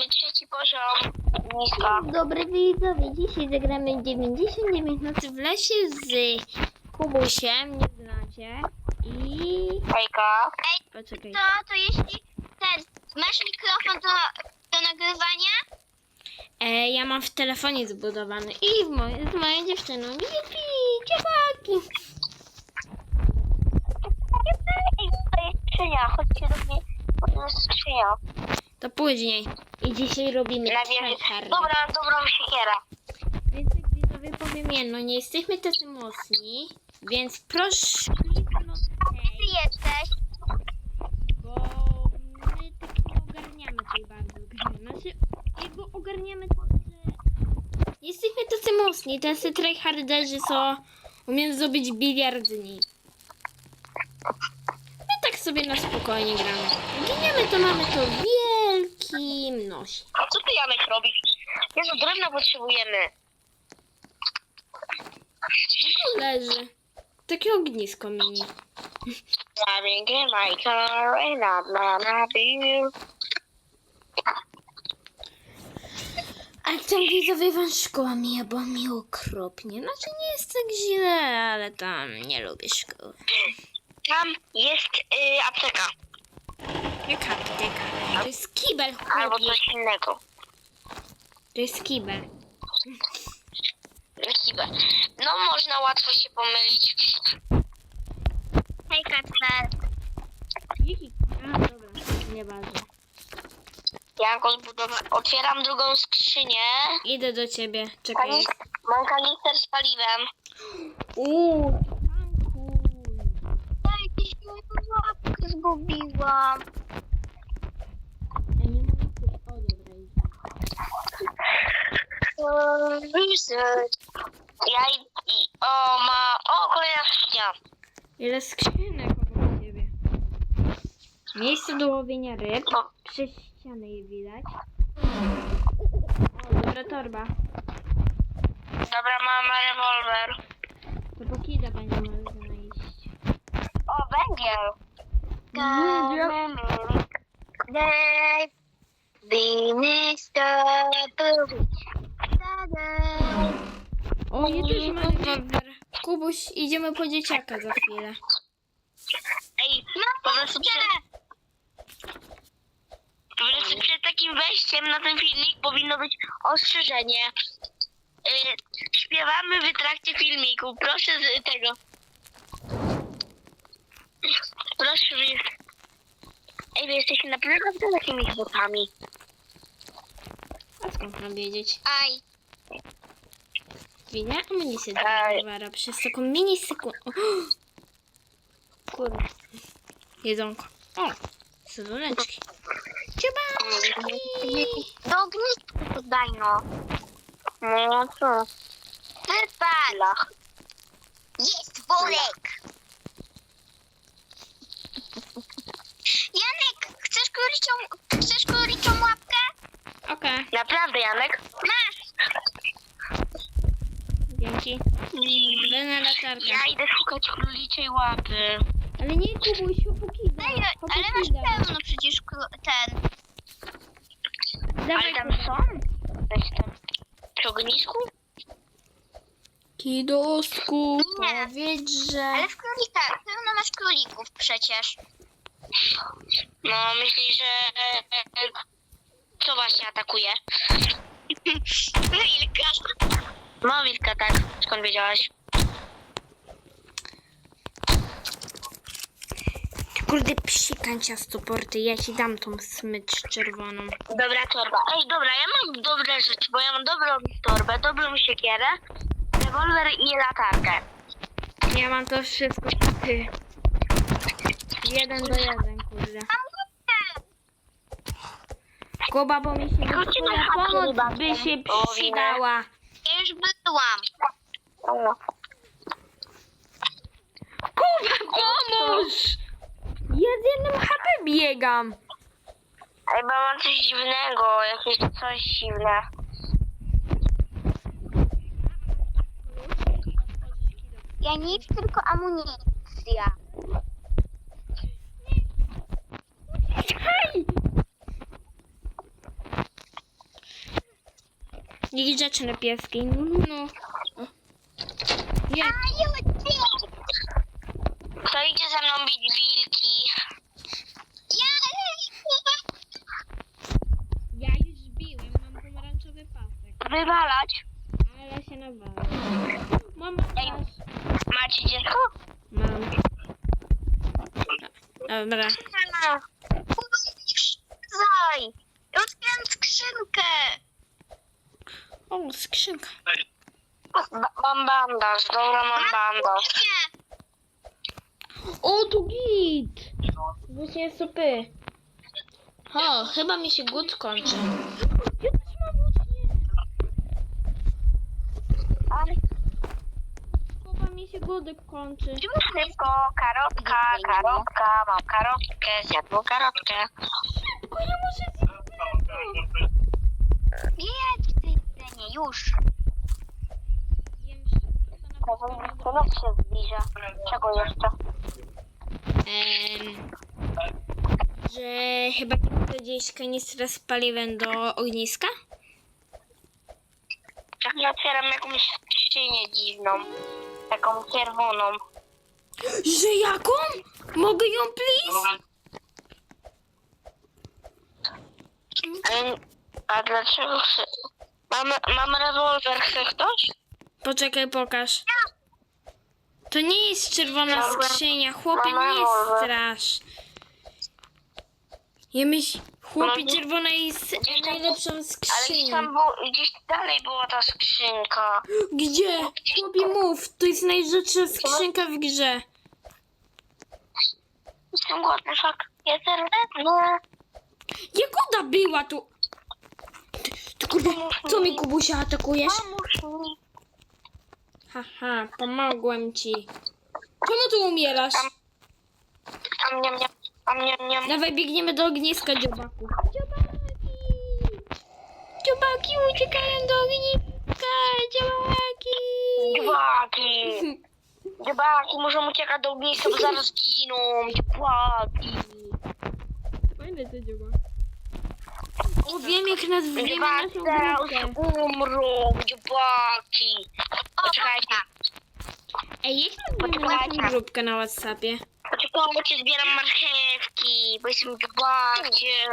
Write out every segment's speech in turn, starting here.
mamy trzeci poziom. Dobry widzowie, dzisiaj zagramy 99 nocy w lesie z Kubusiem, nie znacie. I... Hejka. Ej, Poczekaj. to, to jeśli ten, masz mikrofon do, do nagrywania? E, ja mam w telefonie zbudowany i w moje, z moją dziewczyną. Jupi, dziewaki. Ej, tutaj jest skrzynia, chodźcie do mnie. bo to jest skrzynia. To później. I dzisiaj robimy Na wieży. tryhard. Dobra, dobrą siekierę. Więc tak widzowie powiem jedno, nie jesteśmy tacy mocni, więc proszę kliknąć ty jesteś? bo my tak nie ogarniamy tej bardzo gry. Znaczy, jakby ogarniamy to, że nie jesteśmy tacy mocni. Tacy tryharderzy, co umieją zrobić biliard dni. My tak sobie na spokojnie gramy. Giniemy to mamy to w nosie. A co ty Janek robisz? Jezu, drewna potrzebujemy. Leży. Takie ognisko mini. Driving in my car and I'm. A tam widzowie wam szkoła mija, bo mi okropnie. Znaczy nie jest tak źle, ale tam nie lubię szkoły. Tam jest y, apteka. Jaka apteka? To jest kibel, Albo chłopie. coś innego. To jest kibel. Chyba. No można łatwo się pomylić. Hej Kacper. Jaki? A, dobra, nieważne. Ja go zbudowałem. Otwieram drugą skrzynię. Idę do ciebie, czekaj. Kanis- Mam kanister z paliwem. Uuu, tankuj. Gdzieś moją łapkę zgubiłam. Ja nie mogę kupić. O, dobra, idę. Ja i, i o ma. O, kolejna skrzynia. Ile skrzynek obok ciebie. Miejsce do łowienia ryb. No. Przez ścianę je widać. O, dobra torba. Dobra, mamy rewolwer. To po kida będzie można iść. O, węgiel. Mhm, Daj, Winy zdobyć. O, ja też mam rewolwer. Kubuś, idziemy po dzieciaka za chwilę. Ej, po prostu przed, po prostu przed takim wejściem na ten filmik powinno być ostrzeżenie. Y, śpiewamy w trakcie filmiku. Proszę z tego. Proszę. wy- Ej, wy jesteście naprawdę takimi chłopami. A skąd mam wiedzieć? Aj. Widzę amunicję do Ej. rewolwera przez taką mini sekundę. Kurde. Jedzonko. O, sezoneczki. Ciubaki! Do ogniska to daj no. No co? Wypalach. Jest worek. Janek, chcesz króliczą, chcesz króliczą łapkę? Okej, Naprawdę, Janek? Masz. Dzięki. Będę latarkę. Ja idę szukać króliczej łapy. Ale nie Kubuś, hopukida. Ej, ale masz pełno przecież kró- ten. Dawaj Ale tam są? Weź tam. Przy ognisku? Kidosku, Nie. powiedz, że... Ale w królikach, pełno masz królików przecież. No, myślisz, że... e, e, e, Co właśnie atakuje? Wilka. No, wilka, tak. Skąd wiedziałaś? Kurde, psikań ciastoporty, ja ci dam tą smycz czerwoną. Dobra torba. Ej, dobra, ja mam dobre rzeczy, bo ja mam dobrą torbę, dobrą siekierę, rewolwer i latarkę. Ja mam to wszystko, ty. Jeden do jeden, kurde. Kuba, bo mi się Chodźcie na chatę, pomoc zobaczę. by się O, przydała. Już byłam. Kuba, pomóż! Ja z jednym HP biegam. Ej, bo mam coś dziwnego, jakieś coś dziwne. Ja nic, tylko amunicja. Niegrzeczne pieski. No, no, no. Nie. Kto idzie ze mną bić wilki? Ja już biłem, mam pomarańczowy pasek. Wywalać. Ale się nawala. Mam też. Macie dziecko? Mam. Dobra. Zaj! Otwieram skrzynkę! O, skrzynka. Mam bandaż, dobra mam bandaż. O, tu git! Właśnie supy. O, chyba mi się głód kończy. Ja też mam włócznie. Chyba mi się głodek kończy. Szybko, karotka, karotka, mam karotkę, zjadło karotkę. Tylko ja muszę zjeść nie już. Jem szybko, to na pewno To noc się zbliża. Czego jeszcze? Em, że chyba gdzieś kanistrę z paliwem do ogniska? Tak, ja otwieram jakąś skrzynię dziwną. Taką czerwoną. Że jaką? Mogę ją, please? Ale, a dlaczego chcę? Mam, mam rewolwer, chce ktoś? Poczekaj, pokaż. To nie jest czerwona skrzynia. Chłopie, nie strasz. Ja myśl, chłopie, czerwona jest najlepszą Ale gdzieś skrzynią. tam było, gdzieś dalej była ta skrzynka. Gdzie? Chłopie, mów. To jest najrzedsza skrzynka w grze. Jestem głodny, fuck. Jestem głodny. Jakoda była tu? Ty, kurde, co mi Kubusia atakujesz? Haha, pomogłem ci. Czemu tu umierasz? A mnie, mnie, a mnie, mnie. Dawaj, biegniemy do ogniska dziobaku. Dziobaki! Dziobaki uciekają do ogniska! Dziobaki! Dziubaki. Dziubaki muszą uciekać do ogniska, bo zaraz giną. Dziubaki. Fajne te dziobaki. O, wiem jak nazwiemy Dziubaki naszą zaraz grupkę. umrą. Dziubaki. Poczekajcie. Ej, jak nazwiemy naszą grupkę na Whatsappie? Poczekajcie, zbieram marchewki, bo jestem dziubakiem.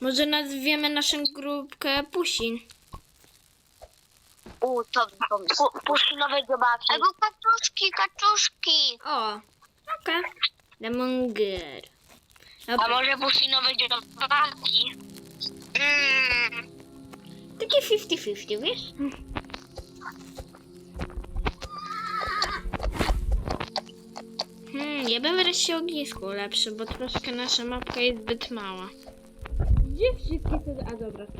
Może nazwiemy naszą grupkę Pusin. U, to pu, puszkinowe. Albo kaczuszki, kaczuszki. O, okej. Lemon Girl. A Dobra, może puszkinowe dziobaki? Mm. takie 50-50, wiesz? Hmm, ja bym wreszcie ognisko lepsze, bo troszkę nasza mapka jest zbyt mała. Gdzie wszystkie te... A dobra, tu.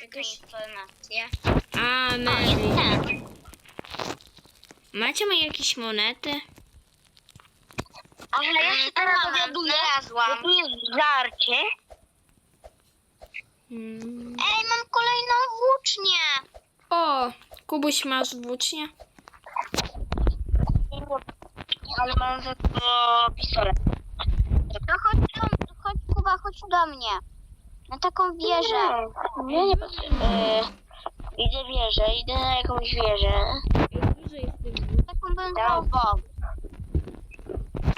Jaka informacja? A, Mary. Macie moje jakieś monety? Ale ja się teraz dowiaduję, że tu jest żarcie. Hmm. Ej, mam kolejną włócznię. O, Kubuś masz włócznie? Ale mam za to pistolet. To chodź, do, chodź Kuba, chodź do mnie. Na taką wieżę. Nie, nie potrzebuję. Idę wieżę, idę na jakąś wieżę. Ej, duże jest tych włóczni. Taką.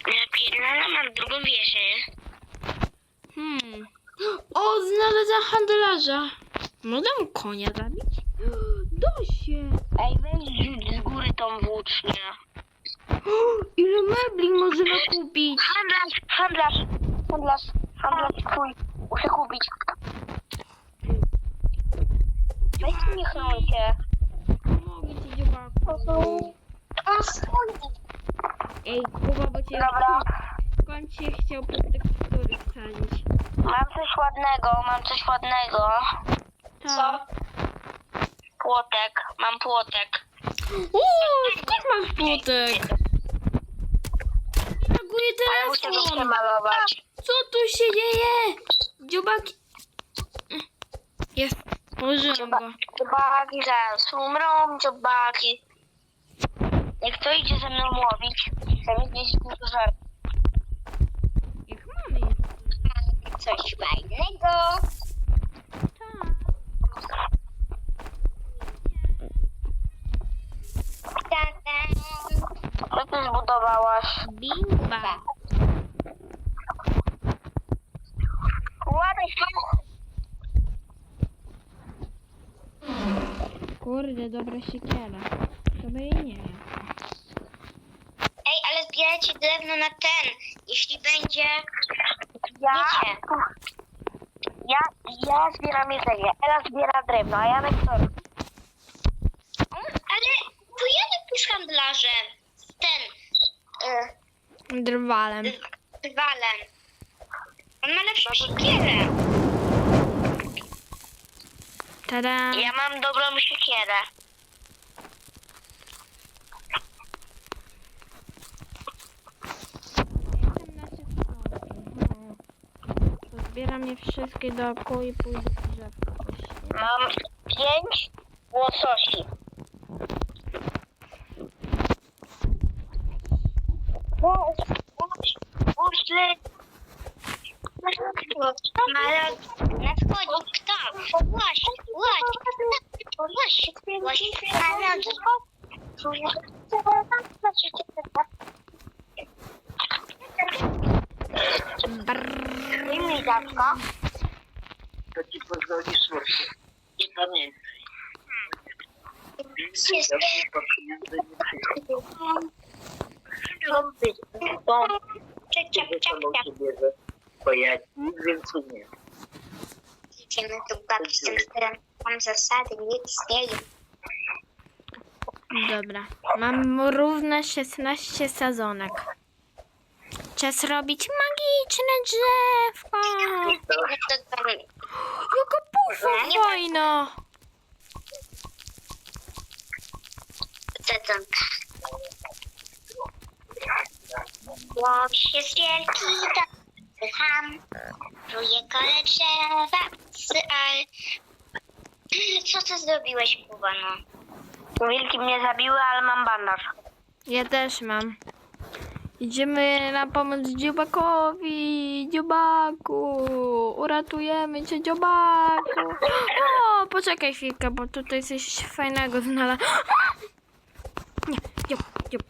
Napierdalam mam drugą wieżę. Hmm. O, znalazłam handlarza. Mogę mu konia zabić? Da się. Ej, weź rzuć z góry tą włócznię. Ile mebli można kupić? Handlarz, handlarz, handlarz, handlarz twój. Muszę kupić. Weź mnie chronicie. Mogę ci dziobaku. On swój. Ej, Kuba, bo cię Dobra. skąd cię chciał pod tekstury wsadzić? Mam coś ładnego, mam coś ładnego. Tak. Płotek, mam płotek. O, skąd masz płotek? Reaguje Ale muszę to telefon. przemalować. Co tu się dzieje? Dziobaki. Jest. Położyłam go. Dziobaki zaraz umrą, dziobaki. Jak to idzie ze mną łowić, chcę mieć gdzieś dużo żartu. Jak mamy coś fajnego. Ta-da. Co ty zbudowałaś? Bimba. Ładnie, Kurde, dobra siekiera. To by jej nie wiem. Zbierajcie drewno na ten. Jeśli będzie... Ja, Wiecie. ja, ja zbieram jedzenie, Ela zbiera drewno, a Janek co? robi? Ale to Janek już handlarzem. Ten... Y, Drwalem. Walem. On ma lepszą siekierę. Tada. Ja mam dobrą siekierę. Zbieram je wszystkie dookoła i pójdę w drzewko. Mam pięć łososi. Ale nadchodzi kto? Łaś, łaś, łaś, łaś, ale I migawka. To ci pozwoli słodko. Nie pamiętaj. Więcej dawno po pieniądze nie przyjdzie. Bo czek, czek, czek, czek. bierze, bo ja nic więcej nie. Idziemy tu bawić z tym sterem. Mam zasady, nic nie jem. Dobra. Mam równe 16 sadzonek. Czas robić magiczne drzewko. Jaka pufa fajna. sadzonka. Łoś jest wielki, to pycham. Ruje kole drzewa, syal. Co ty zrobiłeś, Kuba, no? wilki mnie zabiły, ale mam bandaż. Ja też mam. Idziemy na pomoc dziobakowi. Dziobaku. Uratujemy cię, dziobaku. O, poczekaj chwilkę, bo tutaj coś fajnego znalazłem. Nie, dziob, dziob.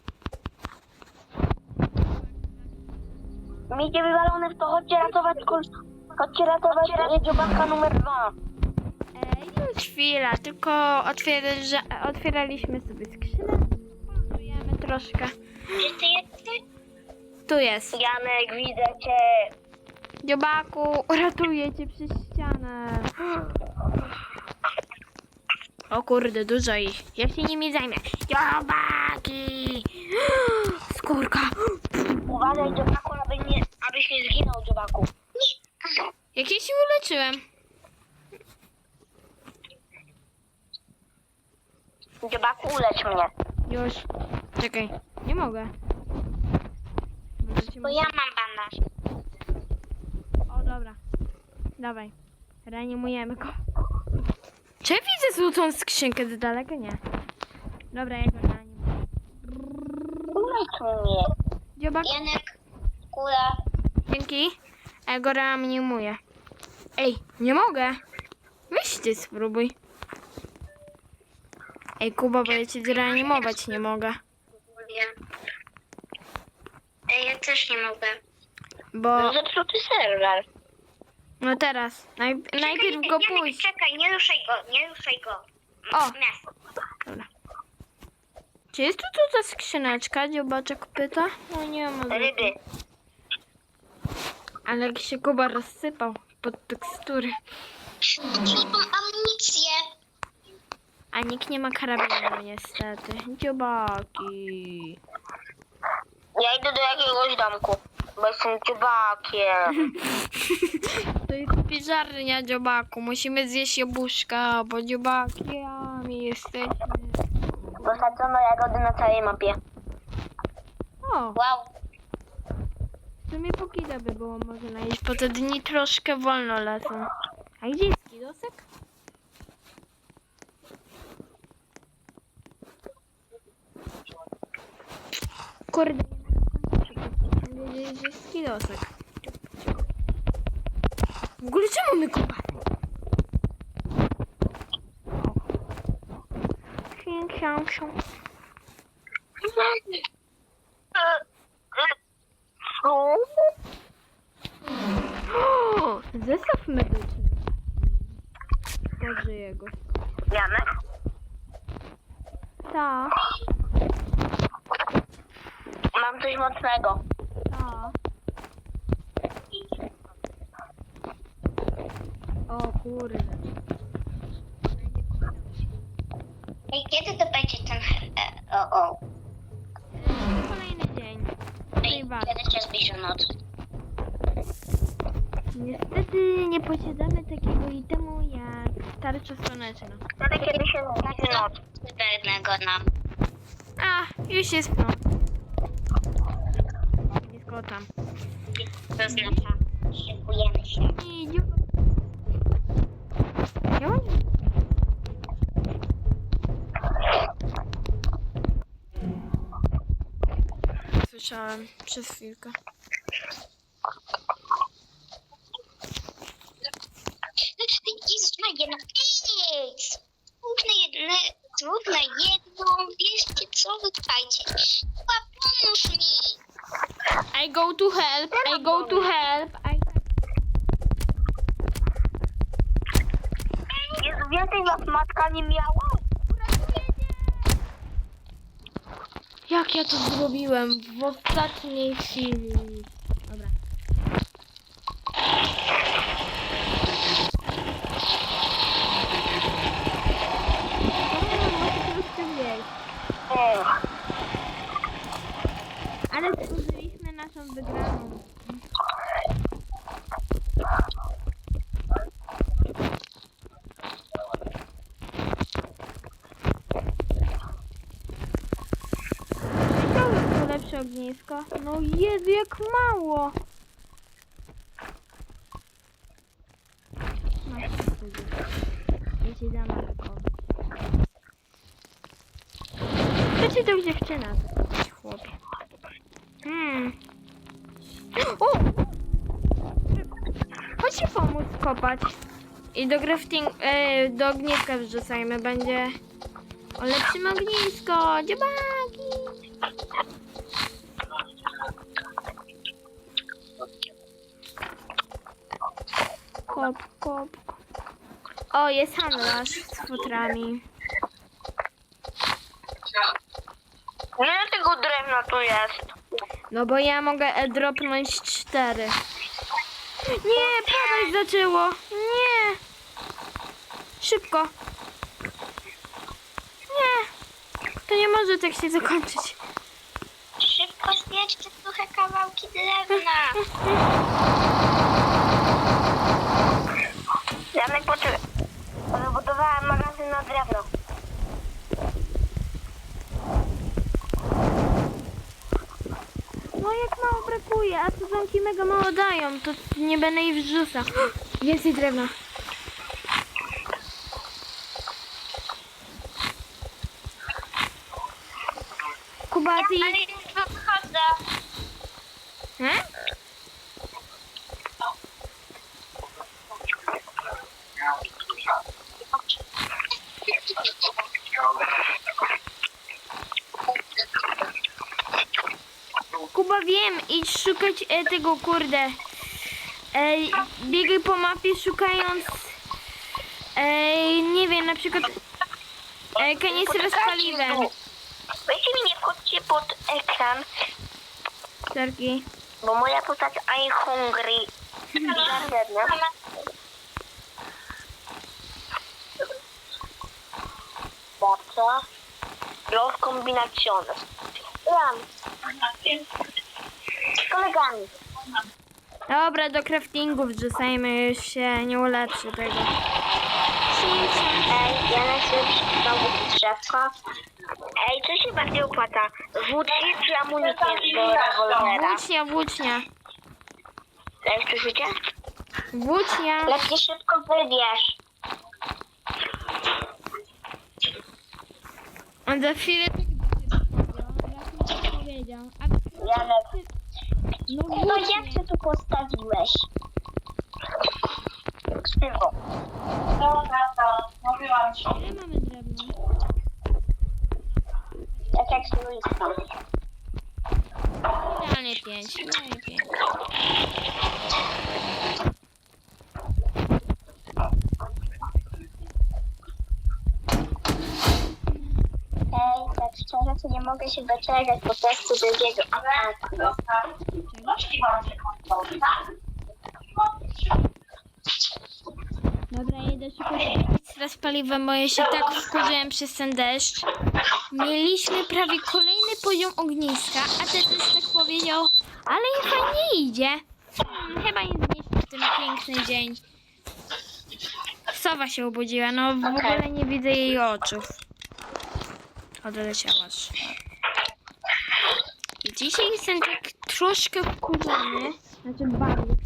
Mi idzie wywalony w to, chodźcie ratować kul... Chodźcie ratować dziobaka numer dwa. Ej, już chwila, tylko otwier że otwieraliśmy sobie skrzynę. Pozujemy troszkę. Gdzie ty jesteś? Tu jest. Janek, widzę cię. Dziobaku, uratuję cię przez ścianę. O kurde, dużo ich. Ja się nimi zajmę. Dziobaki! Skórka. Uważaj dziobaku, aby nie, abyś nie zginął dziobaku. Jak ja się uleczyłem? Dziobaku, ulecz mnie. Już. Czekaj, nie mogę. Będziecie Bo ja mam bandaż. O, dobra. Dawaj. Reanimujemy go. Czy ja widzę złotą skrzynkę z daleka? Nie. Dobra, ja go reanimuję. Ulecz mnie. Dziobak, Janek, kula. dzięki. A ja go reanimuję. Ej, nie mogę. Weź ty spróbuj. Ej, Kuba, bo ja cię zreanimować nie mogę. Ej, ja też nie mogę. Bo, Zepsuty serwer. no teraz, naj, najpierw go Janek, pójść. czekaj, nie ruszaj go, nie ruszaj go. O. Miasto. Dobra. Czy jest tu tu ta skrzyneczka? Dziobaczek pyta. No nie ma. Ryby. Ale jak się Kuba rozsypał pod tekstury. Mam amunicję. A nikt nie ma karabinu niestety. Dziobaki. Ja idę do jakiegoś domku, bo jestem dziobakiem. To jest piżarnia dziobaku. Musimy zjeść jabłuszka, bo dziobakiami jesteśmy. Posadzono jagody na całej mapie. O, Wow. w sumie pokida by było można iść, bo te dni troszkę wolno lecą. A gdzie jest kidosek? Kurde, nie że jest kidosek. ogóle czemu my kopamy? Księg, ksiąg, ksiąg. O, Zestaw medyczny. Boże jego. Janek? Ta, Mam coś mocnego. ta. O kurde. Ej, będzie ten... E, o, o. Kolejny dzień. Ej, Najbardziej. kiedy się zbliża noc? Niestety nie posiadamy takiego itemu jak tarcza słoneczna. Wtedy, kiedy się zbliży noc. Pewnego nam. A, już jest noc. Blisko tam. To znaczy, szykujemy się. I dziu... Ja mam... Słyszałem przez chwilkę. Jezus Maria, no ej! Słów na jedno, słów na jedną, wieszcie co, wytrwajcie. Chyba pomóż mi! I go to help, I go to help, I... Jezu, więcej was matka nie miała? Jak ja to zrobiłem w ostatniej chwili. Dobra. Ech. Ale zużyliśmy naszą wygraną. To lepsze ognisko. No Jezu, jak mało. Masz tu sobie. Ja ci dam alkohol. To to dziewczyna, chłopie. Hmm. O! Chodź ci pomóc kopać. I do grafting, e, do ogniska wrzucajmy, będzie o lepszym ognisko, dziobaki. Kop, kop. O, jest handlarz z futrami. Tego drewna tu jest? No bo ja mogę e dropnąć cztery. Nie, padać zaczęło. Nie. Szybko. Nie. To nie może tak się zakończyć. Szybko zbierzcie trochę kawałki drewna. Janek, poczekaj. Wybudowałem magazyn na drewno. No jak mało brakuje, a tu zamki mega mało dają, to nie będę jej wrzucał. Więcej drewna. Kuba, ty... Ale już wychodzę. He? Kuba, wiem, idź tego, kurde. E, biegaj po mapie szukając, e, nie wiem, na przykład e, kanistra z paliwem. Weźcie mi nie wchodźcie pod ekran, Tarki. bo moja postać I'm hungry. Bardzo. Los combinaciones. Ram. Z kolegami. Dobra, do craftingu wrzucajmy, już się nie ulepszy tego. Ej, ja na sobie znowu drzewko. Ej, co się bardziej opłaca? Włócznie czy amunicję do rewolwera? Włócznia, włócznia. Ej, słyszycie? Włócznia. Lepiej szybko wybierz. On za chwilę tak powiedział. A Janek. No No jak ty tu postawiłeś? piwo. Ile mamy drewna? Tak jak z Luisem. Idealnie pięć. No i pięć. Ej, tak szczerze to nie mogę się doczekać po prostu drugiego ataku. Dobra, jedę szybko teraz paliwem, bo ja się tak wkurzyłem przez ten deszcz. Mieliśmy prawie kolejny poziom ogniska, a ten też tak powiedział, ale im fajnie idzie. Hmm, chyba nie zniszczył w ten piękny dzień. Sowa się obudziła, no w ogóle nie widzę jej oczów. Odleciałaś. I dzisiaj jestem tak troszkę wkurzony, znaczy bardzo no.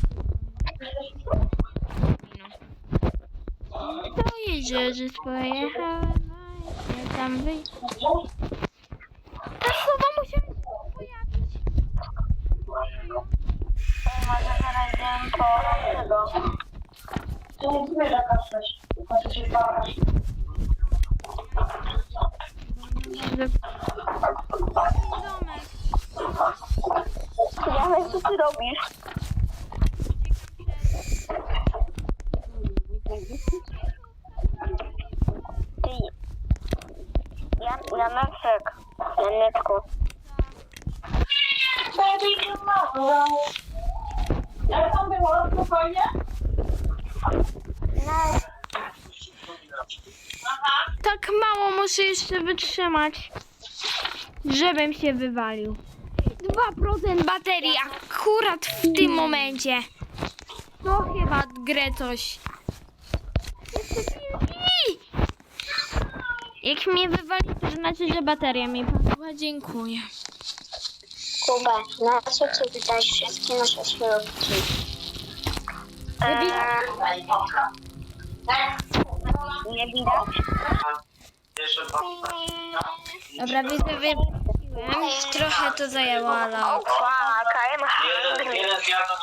To jedzie, że pojechała, ja tam wy... Ta słowa musiała się pojawić. Może zaraz wiem po tego. Domek. Ja wiem co ty robisz. Ty. Ja, ja na sek. Na netku. Jak tam było? Spokojnie? Na, Tak mało muszę jeszcze wytrzymać, żebym się wywalił. 2% baterii akurat w tym momencie. To chyba grę coś. Jak mnie wywali, to znaczy, że bateria mi padła. Dziękuję. Kuba, na co ty wydajesz wszystkie nasze środki? Eee, nie widać? Dobra, widzę, wypiłem. Trochę to zajęło, ale... Fuck, I'm hungry.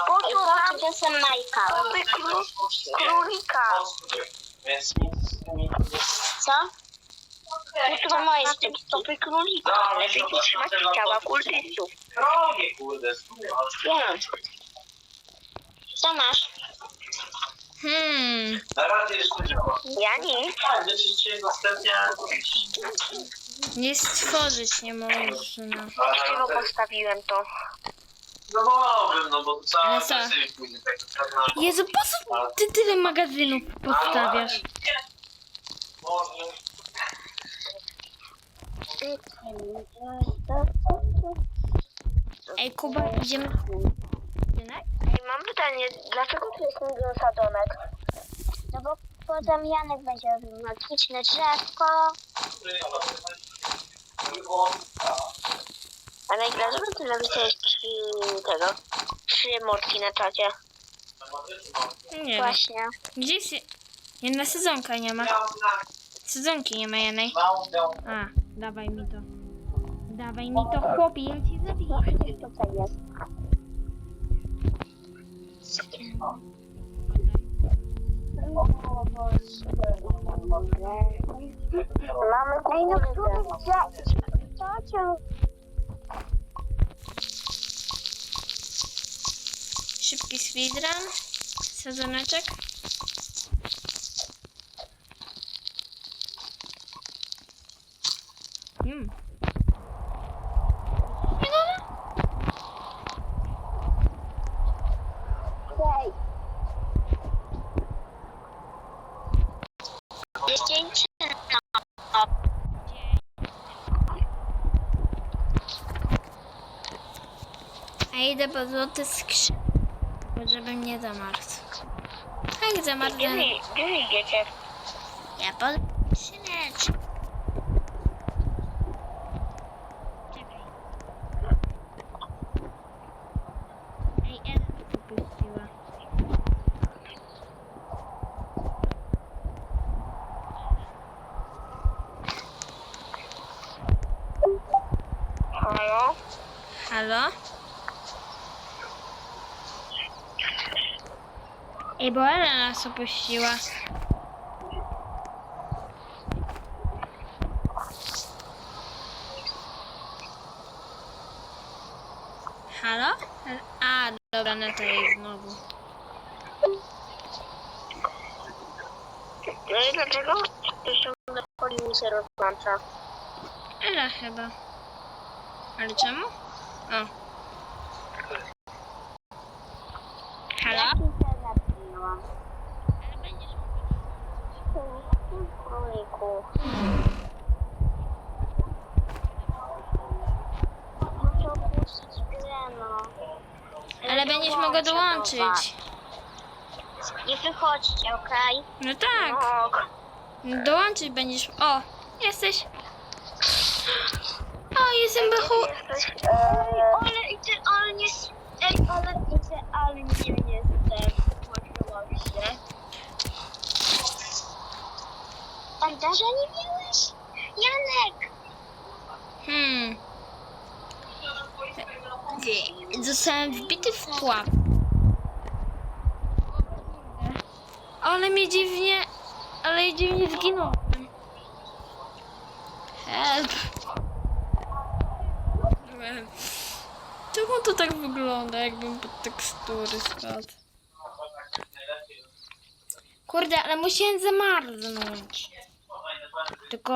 Po co nam to są Majka? Królika. Więc nic nie Co? No to moje stopy królika, ale lepiej trzymać ciała kultystów. Drogie, kurde. Wiem. Co masz? Hmm... Na razie jeszcze działa. Ja nic. Tak, wiecie, dzisiaj następnie... Nie stworzyć nie można. Dlaczego postawiłem to? No mogłem, no bo cała Ale co? sesja później tak naprawdę. Jezu, po co ty tyle magazynów postawiasz? Może... Ej, Kuba, idziemy... Ej, mam pytanie, dlaczego tu jest sadzonek? No bo potem Janek będzie robił magiczne drzewko. A dlaczego ty napisałeś trzy tego? Trzy mordki na czacie. Nie wiem. Właśnie. Gdzie jest... Jedna sezonka nie ma. Sezonki nie ma jednej. A, dawaj mi to. Dawaj mi to, chłopie, ja cię zabiję. Jest. Mamy Ej, no gdzie? Czaciu. Szybki speedrun. Sezoneczek. Mm. Ej. Dziesięć. A idę po złoty skrzyn. Żebym nie zamarzł. Jak zamarznę? Gdzie wy, idziecie? Ja po skrzyneczkę. Halo? Halo? Ej, bo Ela nas opuściła. Halo? A, dobra, no to jest znowu. No i dlaczego? To ciągle mi się rozłącza. Ela chyba. Ale czemu? O. Halo? Króliku. Muszę opuścić grę, no. Ale dołączyć. Nie wychodźcie, okej? No tak. Ok. Dołączyć będziesz. O, jesteś. O, jestem Bechu. Jesteś... Ale idealnie, ej, ale idealnie jestem. Włączyłam się. Nie miałeś? Janek! Hmm. Zostałem wbity w pułap. Ale mnie dziwnie. Ale dziwnie zginąłem. Help. Czemu to tak wygląda, jakbym pod tekstury spadł? Kurde, ale musiałem zamarznąć. Tylko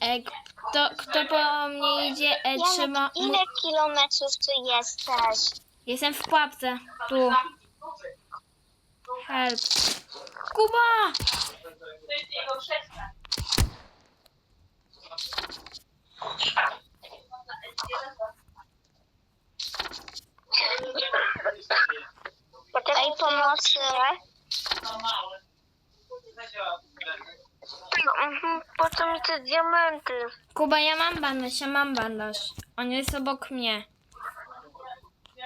e, kto, kto po mnie idzie, e. Janek, ile kilometrów tu jesteś? Jestem w pułapce. Tu. Help. Kuba! Ej, pomocy. Mhm, po co mi te diamenty? Kuba, ja mam bandaż, ja mam bandaż. On jest obok mnie.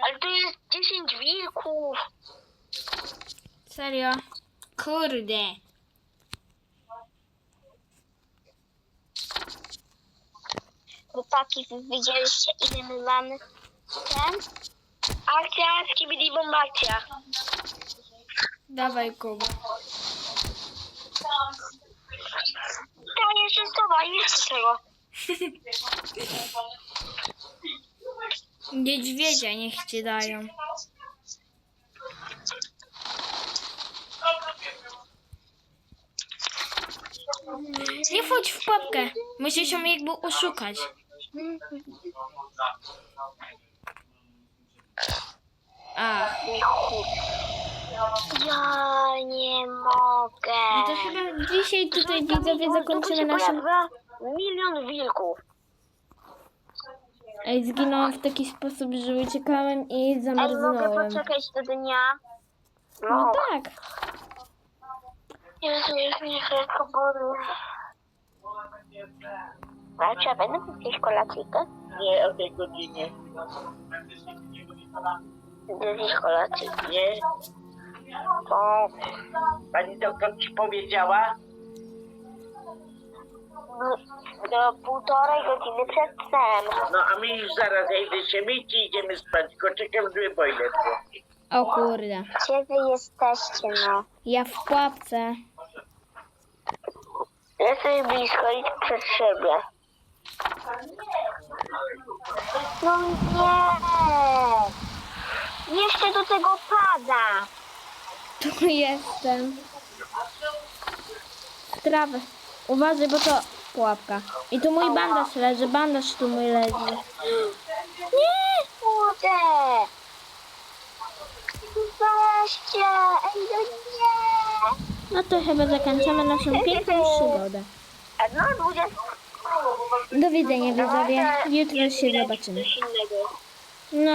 Ale tu jest 10 wilków. Serio? Kurde. Chłopaki, wy widzieliście ile my mamy ten? Akcja, skibidi bombacja. Dawaj, Kuba. To jeszcze zdoba, jeszcze czego. Niedźwiedzia niech ci dają. Nie wchodź w pułapkę. Musisz ją jakby oszukać. A, Ja nie mogę. no to chyba dzisiaj tutaj widzowie zakończymy naszą... milion wilków. Ej, zginąłem w taki sposób, że uciekałem i Ej, mogę zamarznąłem. poczekać do dnia? No tak. Jezu, jest mnie wszystko boli. A czy ja będę mieć jakieś kolacyjkę? Nie o tej godzinie. Będziesz kolacji. Nie? O, Pani doktor ci powiedziała? do półtorej godziny przed snem. No a my już zaraz ja idę się myć i idziemy spać. Tylko czekam, żeby boiler był. O kurde. Gdzie wy jesteście, no? Ja w pułapce. Jesteś blisko, idź przed siebie. No nie! Jeszcze do tego pada! Tu jestem. Trawę. Uważaj, bo to pułapka. I tu mój bandaż leży, bandaż tu mój leży. Nie! Kurde! Weźcie! Ej, no nie! No to chyba zakończymy naszą piękną przygodę. No, 20 Do widzenia widzowie. Jutro się zobaczymy. No.